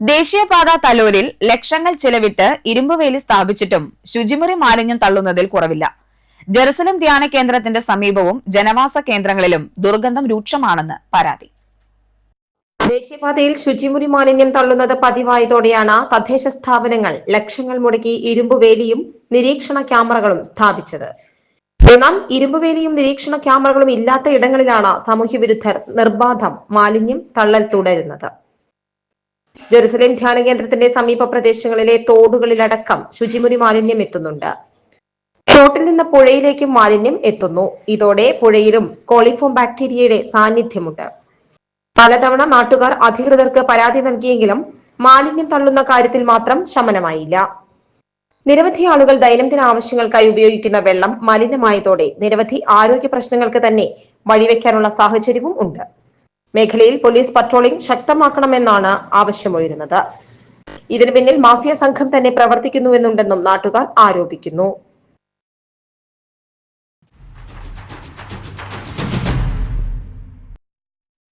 ദേശീയപാത തലോലിൽ ലക്ഷങ്ങൾ ചിലവിട്ട് ഇരുമ്പുവേലി സ്ഥാപിച്ചിട്ടും ശുചിമുറി മാലിന്യം തള്ളുന്നതിൽ കുറവില്ല. ജെറുസലം ധ്യാന കേന്ദ്രത്തിന്റെ സമീപവും ജനവാസ കേന്ദ്രങ്ങളിലും ദുർഗന്ധം രൂക്ഷമാണെന്ന് പരാതി. ദേശീയപാതയിൽ ശുചിമുറി മാലിന്യം തള്ളുന്നത് പതിവായതോടെയാണ് തദ്ദേശ സ്ഥാപനങ്ങൾ ലക്ഷങ്ങൾ മുടക്കി ഇരുമ്പുവേലിയും നിരീക്ഷണ ക്യാമറകളും സ്ഥാപിച്ചത്. എന്നാൽ ഇരുമ്പുവേലിയും നിരീക്ഷണ ക്യാമറകളും ഇല്ലാത്ത ഇടങ്ങളിലാണ് സാമൂഹ്യവിരുദ്ധർ നിർബാധം മാലിന്യം തള്ളൽ തുടരുന്നത്. ജെറുസലേം ധ്യാന കേന്ദ്രത്തിന്റെ സമീപ പ്രദേശങ്ങളിലെ തോടുകളിലടക്കം ശുചിമുറി മാലിന്യം എത്തുന്നുണ്ട്. തോട്ടിൽ നിന്ന് പുഴയിലേക്ക് മാലിന്യം എത്തുന്നു. ഇതോടെ പുഴയിലും കോളിഫോം ബാക്ടീരിയയുടെ സാന്നിധ്യമുണ്ട്. പലതവണ നാട്ടുകാർ അധികൃതർക്ക് പരാതി നൽകിയെങ്കിലും മാലിന്യം തള്ളുന്ന കാര്യത്തിൽ മാത്രം ശമനമായില്ല. നിരവധി ആളുകൾ ദൈനംദിന ആവശ്യങ്ങൾക്കായി ഉപയോഗിക്കുന്ന വെള്ളം മലിനമായതോടെ നിരവധി ആരോഗ്യ പ്രശ്നങ്ങൾക്ക് തന്നെ വഴിവെക്കാനുള്ള സാഹചര്യവും ഉണ്ട്. മേഖലയിൽ പോലീസ് പട്രോളിംഗ് ശക്തമാക്കണമെന്നാണ് ആവശ്യമുയരുന്നത് ഇതിനു പിന്നിൽ മാഫിയ സംഘം തന്നെ പ്രവർത്തിക്കുന്നുവെന്നുണ്ടെന്നും നാട്ടുകാർ ആരോപിക്കുന്നു.